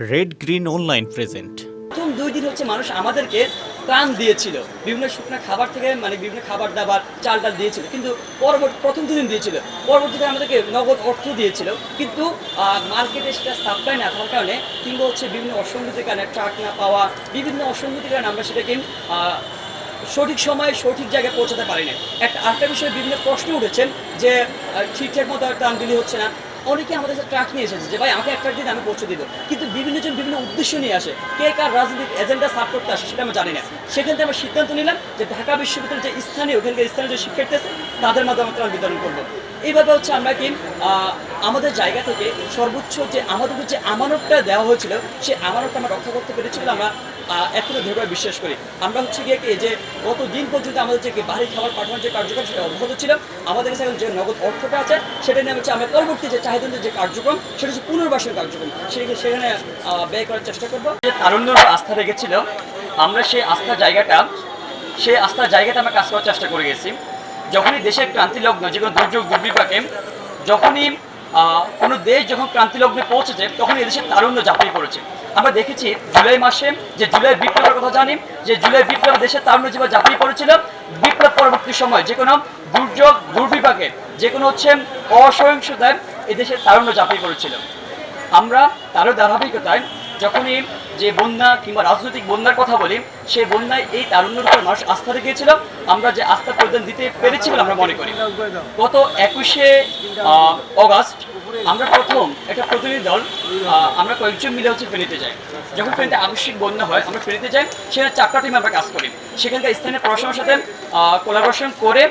Red Green online present প্রথম দুই দিন হচ্ছে মানুষ আমাদেরকে ত্রাণ দিয়েছিল। বিভিন্ন শুকনো খাবার থেকে মানে বিভিন্ন খাবার দাবার, চাল ডাল দিয়েছিল। কিন্তু পরবর্তী, প্রথম দুদিন দিয়েছিল। পরবর্তীতে আমাদেরকে নগদ অর্থ দিয়েছিল। কিন্তু মার্কেটে সেটা সাপ্লাই না থাকার কারণে, কিংবা হচ্ছে বিভিন্ন অসঙ্গতির কারণে ট্রাক না পাওয়া, বিভিন্ন অসঙ্গতির কারণে আমরা সেটাকে সঠিক সময়ে সঠিক জায়গায় পৌঁছাতে পারি না একটা, আরেকটা বিষয়ে বিভিন্ন প্রশ্ন উঠেছেন যে ঠিকঠাক মতো ত্রাণ দিলে হচ্ছে না। অনেকে আমাদের ট্রাক নিয়ে এসেছে যে, ভাই, আমাকে একটা দিন আমি পৌঁছে দিব। কিন্তু বিভিন্ন জন বিভিন্ন উদ্দেশ্য নিয়ে আসে। কে কার রাজনৈতিক এজেন্ডা সাপ করতে আসে সেটা আমি জানি না। সেখান থেকে আমরা সিদ্ধান্ত নিলাম যে ঢাকা বিশ্ববিদ্যালয় যে স্থানীয়, ওখানকার স্থানীয় যে শিক্ষার্থী আছে, তাদের মাধ্যমে আমরা ত্রাণ বিতরণ করব। এইভাবে হচ্ছে আমরা কি আমাদের জায়গা থেকে সর্বোচ্চ যে আমাদেরকে যে আমানতটা দেওয়া হয়েছিল সেই আমানতটা আমরা রক্ষা করতে পেরেছিল আমরা আহ, এখনও দৃঢ়ভাবে বিশ্বাস করি। আমরা হচ্ছে গিয়ে কি যে গত দিন পর্যন্ত আমাদের যে বাড়ি খাবার পাঠানোর যে কার্যক্রম সেটা অব্যাহত ছিল। আমাদের কাছে যে নগদ অর্থটা আছে সেটা নিয়ে হচ্ছে আমরা পরবর্তী যে চাহিদা যে কার্যক্রম সেটা হচ্ছে পুনর্বাসন কার্যক্রম। সেখানে সেখানে ব্যয় করার চেষ্টা করব। যে তারুণ্যর আস্থা রেখেছিল আমরা সেই আস্থার জায়গাটা সেই আস্থার জায়গাটা আমরা কাজ করার চেষ্টা করে গেছি। যখনই দেশের ক্রান্তি লগ্ন যে কোনো দুর্যোগ দুর্বিপাকে যখনই কোনো দেশ যখন ক্রান্তিলগ্নে পৌঁছেছে, তখন এদেশের তারুণ্য ঝাঁপিয়ে পড়েছে আমরা দেখেছি জুলাই মাসে যে জুলাই বিপ্লবের কথা জানি, যে জুলাই বিপ্লব দেশের তারুণ্য জীবন ঝাঁপিয়ে পড়েছিল বিপ্লব পরবর্তী সময় যে কোনো দুর্যোগ, দুর্বিপাকে যে কোনো হচ্ছে অসহিংসতায় এদেশের তারুণ্য ঝাঁপিয়ে পড়েছিল আমরা তারও ধারাবাহিকতায় যখনই যে বন্যা কিংবা রাজনৈতিক বন্যার কথা বলি, সেই বন্যায় এই তারুণ্যের উপর মানুষ আস্থা রেখেছিল, আমরা যে আস্থা প্রদান দিতে পেরেছি বলে আমরা মনে করি। গত একুশে অগাস্ট আমরা প্রথম একটা প্রতিনিধি দল আমরা কয়েকজন মিলে হচ্ছে ফেনীতে যাই। যখন ফেনীতে আবশ্যিক বন্যা হয়, আমরা ফেনীতে যাই, সেখানে চারটা টিম আমরা কাজ করি। সেখানকার স্থানীয় প্রশাসনের সাথে কোলাবোরেশন করে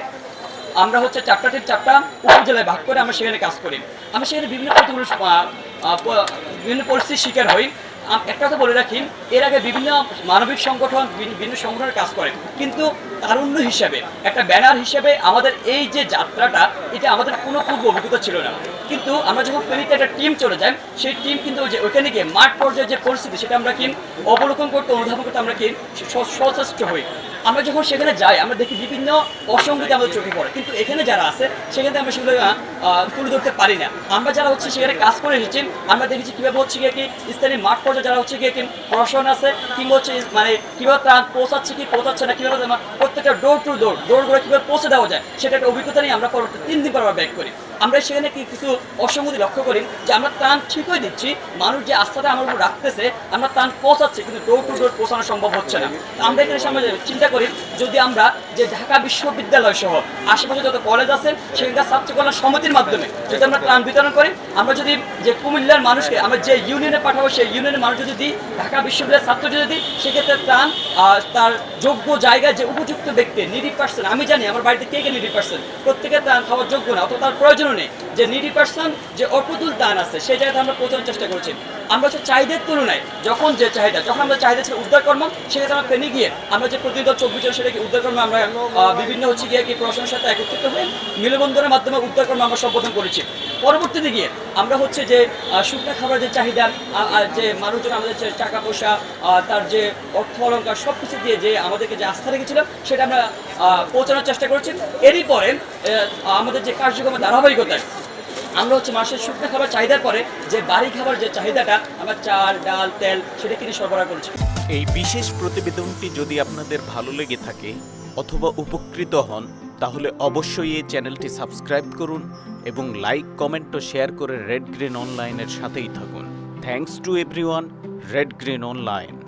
আমরা হচ্ছে চারটা টিম চারটা উপজেলায় ভাগ করে আমরা সেখানে কাজ করি। আমরা সেখানে বিভিন্ন বিভিন্ন পরিস্থিতির শিকার হই। একটা কথা বলে রাখি, এর আগে বিভিন্ন মানবিক সংগঠন বিভি- বিভিন্ন সংগঠনের কাজ করে, কিন্তু তারুণ্য হিসাবে, একটা ব্যানার হিসেবে আমাদের এই যে যাত্রাটা, এটা আমাদের কোনো পূর্ব অভিজ্ঞতা ছিল না। কিন্তু আমরা যখন ফেনীতে একটা টিম চলে যাই সেই টিম কিন্তু যে ওইখানে গিয়ে মাঠ পর্যায়ে যে পরিস্থিতি, সেটা আমরা কি অবলোকন করতে, অনুধাবন করতে আমরা কি সচেষ্ট হই। আমরা যখন সেখানে যাই, আমরা দেখি বিভিন্ন অসঙ্গতি আমাদের চোখে পড়ে। কিন্তু এখানে যারা আছে সেখানে আমরা সেগুলো তুলে ধরতে পারি না। আমরা যারা হচ্ছে সেখানে কাজ করে এসেছি, আমরা দেখেছি কীভাবে হচ্ছে গিয়ে কি স্থানীয় মাঠ পর্যায়ে যারা হচ্ছে গিয়ে কি প্রশাসন আছে, কিংবা হচ্ছে মানে কীভাবে ত্রাণ পৌঁছাচ্ছে, কি পৌঁছাচ্ছে না, কীভাবে আমার প্রত্যেকটা ডোর টু ডোর ডোর করে কীভাবে পৌঁছে দেওয়া যায়, সেটা একটা অভিজ্ঞতা নিয়ে আমরা পরবর্তী তিন দিন পর আবার ব্যাক করি। আমরা সেখানে কি কিছু অসঙ্গতি লক্ষ্য করি যে আমরা ত্রাণ ঠিকই দিচ্ছি, মানুষ যে আস্থাটা আমার উপর রাখতেছে, আমরা ত্রাণ পৌঁছাচ্ছি, কিন্তু ডোর টু ডোর পৌঁছানো সম্ভব হচ্ছে না। আমরা এখানে সামনে চিন্তা করি, যদি আমরা যে ঢাকা বিশ্ববিদ্যালয় সহ আশেপাশে যত কলেজ আছে, সেখানকার ছাত্র কল্যাণ সমিতির মাধ্যমে যদি আমরা ত্রাণ বিতরণ করি, আমরা যদি যে কুমিল্লার মানুষকে আমরা যে ইউনিয়নে পাঠাবো, সেই ইউনিয়নের মানুষ যদি ঢাকা বিশ্ববিদ্যালয়ের ছাত্র যদি দিই, সেক্ষেত্রে ত্রাণ তার যোগ্য জায়গায় যে উপযুক্ত ব্যক্তি নিডি পার্সন আমি জানি আমার বাড়িতে কে কে নিডি পার্সন প্রত্যেকের ত্রাণ খাওয়ার যোগ্য না অথবা তার প্রয়োজনও নেই যে নিডি পার্সন যে অপ্রতুল দান আছে সেই জায়গাতে আমরা পৌঁছানোর চেষ্টা করছি। আমরা হচ্ছে চাহিদার তুলনায় যখন যে চাহিদা, যখন আমরা চাহিদা ছিল উদ্ধার কর্ম, সেক্ষেত্রে আমরা ফেনে গিয়ে আমরা যে প্রতিনিধি চব্বিশ জন সেটাকে উদ্ধার কর্ম আমরা বিভিন্ন হচ্ছে গিয়ে কি প্রশাসনের সাথে একত্রিত হয়ে মিলবন্ধনের মাধ্যমে উদ্ধার কর্ম আমরা সম্বোধন করেছি। পরবর্তীতে গিয়ে আমরা হচ্ছে যে শুকনো খাবার যে চাহিদা যে মানুষজন আমাদের টাকা পয়সা তার যে অর্থ অলঙ্কার সব কিছু দিয়ে যে আমাদেরকে যে আস্থা রেখেছিল সেটা আমরা পৌঁছানোর চেষ্টা করেছি। এরই পরে আমাদের যে কার্যক্রমের ধারাবাহিকতায় আমরা হচ্ছে মাসের শুকনো খাবার চাহিদার পরে যে বাড়ি খাবার যে চাহিদাটা, আমরা চাল ডাল, তেল সেটা কিনে সরবরাহ করছি। এই বিশেষ প্রতিবেদনটি যদি আপনাদের ভালো লেগে থাকে অথবা উপকৃত হন, তাহলে অবশ্যই এই চ্যানেলটি সাবস্ক্রাইব করুন এবং লাইক, কমেন্ট ও শেয়ার করে রেড গ্রিন অনলাইনের সাথেই থাকুন। Thanks to everyone Red Green online